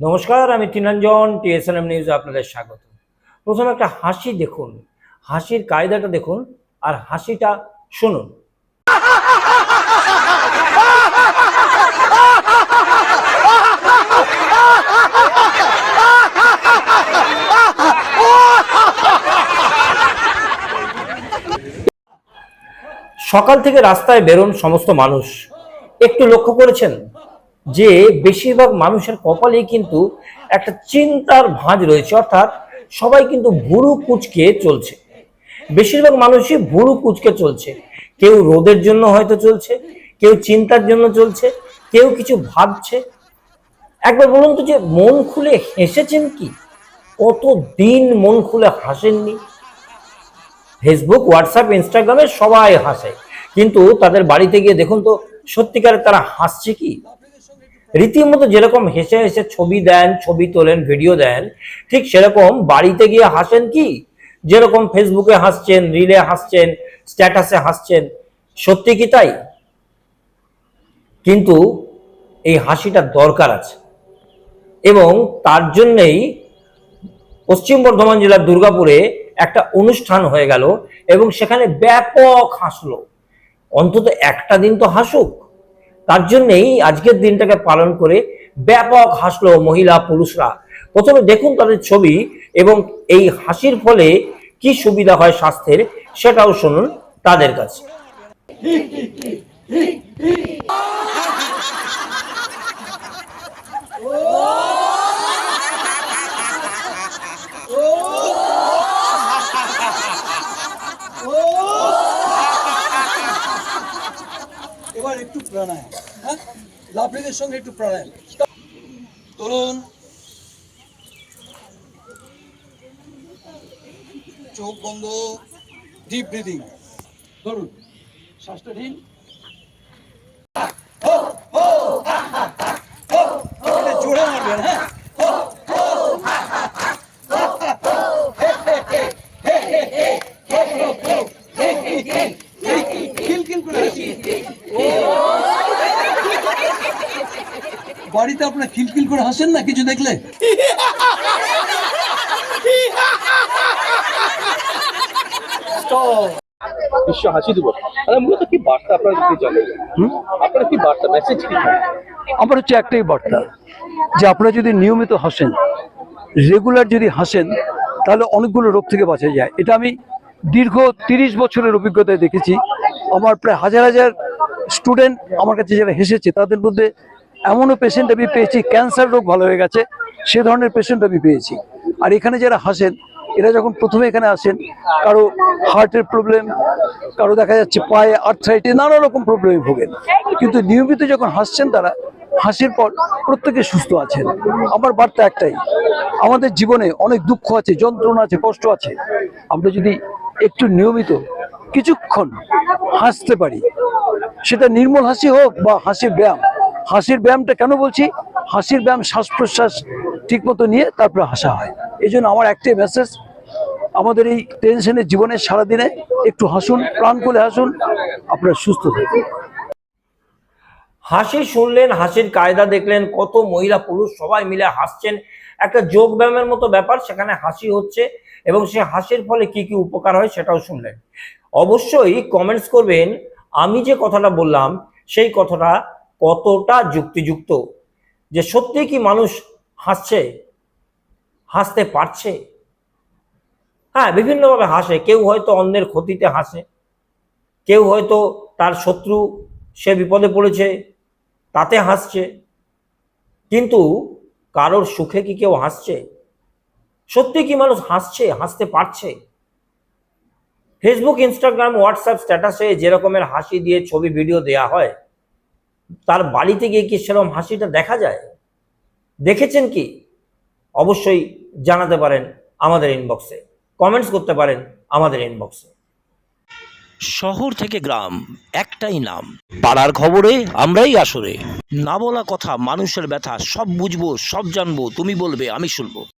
নমস্কার, আমি তিনাঞ্জন টিএসএনএম নিউজে আপনাদের স্বাগত। প্রথমে একটা হাসি দেখুন, হাসির কায়দাটা দেখুন আর হাসিটা শুনুন। সকাল থেকে রাস্তায় বেরোন সমস্ত মানুষ। একটু লক্ষ্য করেছেন? যে বেশিরভাগ মানুষের কপালেই কিন্তু একটা চিন্তার ভাঁজ রয়েছে, অর্থাৎ সবাই কিন্তু ভুরু কুচকে চলছে। বেশিরভাগ মানুষই ভুরু কুচকে চলছে। কেউ রোদের জন্য হয়তো চলছে, কেউ চিন্তার জন্য চলছে, কেউ কিছু ভাবছে। একবার বলুন তো যে, মন খুলে হেসেছেন কি? কত দিন মন খুলে হাসেননি? ফেসবুক হোয়াটসঅ্যাপ ইনস্টাগ্রামে সবাই হাসে। কিন্তু তাদের বাড়িতে গিয়ে দেখুন তো সত্যিকারে তারা হাসছে কি? রীতিমতো যেরকম হেসে হেসে ছবি দেন, ছবি তোলেন ভিডিও দেন, ঠিক সেরকম বাড়িতে গিয়ে হাসেন কি? যেরকম ফেসবুকে হাসছেন রিলে হাসছেন স্ট্যাটাসে হাসছেন, সত্যি কি তাই? কিন্তু এই হাসিটা দরকার আছে। এবং তার জন্যেই পশ্চিম বর্ধমান জেলার দুর্গাপুরে একটা অনুষ্ঠান হয়ে গেল এবং সেখানে ব্যাপক হাসলো। অন্তত একটা দিন তো হাসুক। তার জন্যেই আজকের দিনটাকে পালন করে ব্যাপক হাসলো মহিলা পুরুষরা। প্রথমে দেখুন তাদের ছবি এবং এই হাসির ফলে কি সুবিধা হয় স্বাস্থ্যের সেটাও শুনুন তাদের কাছে এবার একটু প্রাণায়াম হ্যাঁ লাফিংয়ের সঙ্গে একটু প্রাণায়াম তুলুন চোখ বন্ধ ডিপ ব্রিদিং ধরুন শ্বাসটা এটা জোরে মারবেন হ্যাঁ খিলখিল করে হাসি। বাড়িতে আপনার খিলখিল করে হাসেন না কিছু দেখলে? বিশ্ব হাসি দিবস তাহলে মূলত কি বার্তা আপনারা দিতে আপনারা কি বার্তা মেসেজ কি? আমার হচ্ছে একটাই বার্তা যে আপনারা যদি নিয়মিত হাসেন রেগুলার যদি হাসেন তাহলে অনেকগুলো রোগ থেকে বাঁচা যায়। এটা আমি দীর্ঘ তিরিশ বছরের অভিজ্ঞতায় দেখেছি। আমার প্রায় হাজার হাজার স্টুডেন্ট আমার কাছে যারা হেসেছে তাদের মধ্যে এমনও পেশেন্ট আমি পেয়েছি ক্যান্সার রোগ ভালো হয়ে গেছে, সে ধরনের পেশেন্ট আমি পেয়েছি। আর এখানে যারা হাসেন এরা যখন প্রথমে এখানে আসেন, কারও হার্টের প্রবলেম কারও দেখা যাচ্ছে পায়ে আর্থ্রাইটিস নানা রকম প্রবলেমে ভোগেন। কিন্তু নিয়মিত যখন হাসছেন তারা, হাসির পর প্রত্যেকে সুস্থ আছেন। আমার বার্তা একটাই, আমাদের জীবনে অনেক দুঃখ আছে, যন্ত্রণা আছে, কষ্ট আছে। আমরা যদি একটু নিয়মিত কিছুক্ষণ হাসতে পারি, সেটা নির্মল হাসি হোক বা হাসির ব্যায়াম হাসির ব্যায়ামটা কেন বলছি? হাসির ব্যায়াম শ্বাস প্রশ্বাস ঠিক মতো নিয়ে তারপরে হাসা হয়। এই আমার একটাই মেসেজ আমাদের এই টেনশনের জীবনের সারাদিনে একটু হাসুন, প্রাণ খুলে হাসুন, আপনারা সুস্থ থাকুন। হাসি শুনলেন, হাসির কায়দা দেখলেন, কত মহিলা, পুরুষ সবাই মিলে হাসছেন। একটা যোগ ব্যায়ামের মতো ব্যাপার, সেখানে হাসি হচ্ছে এবং সে হাসির ফলে কি কি উপকার হয় সেটাও শুনলেন। অবশ্যই কমেন্টস করবেন। আমি যে কথাটা বললাম, সেই কথাটা কতটা যুক্তিযুক্ত যে সত্যি কি মানুষ হাসছে, হাসতে পারছে? হ্যাঁ বিভিন্নভাবে হাসে। কেউ হয়তো অন্যের ক্ষতিতে হাসে, কেউ হয়তো তার শত্রু সে বিপদে পড়েছে, তাতে হাসছে। কিন্তু কারোর সুখে কি কেউ হাসছে? সত্যি কি মানুষ হাসছে, হাসতে পারছে? ফেসবুক ইনস্টাগ্রাম হোয়াটসঅ্যাপ স্ট্যাটাসে যেরকমের হাসি দিয়ে ছবি ভিডিও দেয়া হয় তার বাড়িতে গিয়ে কি সেরকম হাসিটা দেখা যায়? দেখেছেন কি? অবশ্যই জানাতে পারেন আমাদের ইনবক্সে কমেন্টস করতে পারেন আমাদের ইনবক্সে শহর থেকে গ্রাম, একটাই নাম। পাড়ার খবরে, আমরাই আসরে। না বলা কথা, মানুষের ব্যথা, সব বুঝব, সব জানব, তুমি বলবে, আমি শুনব।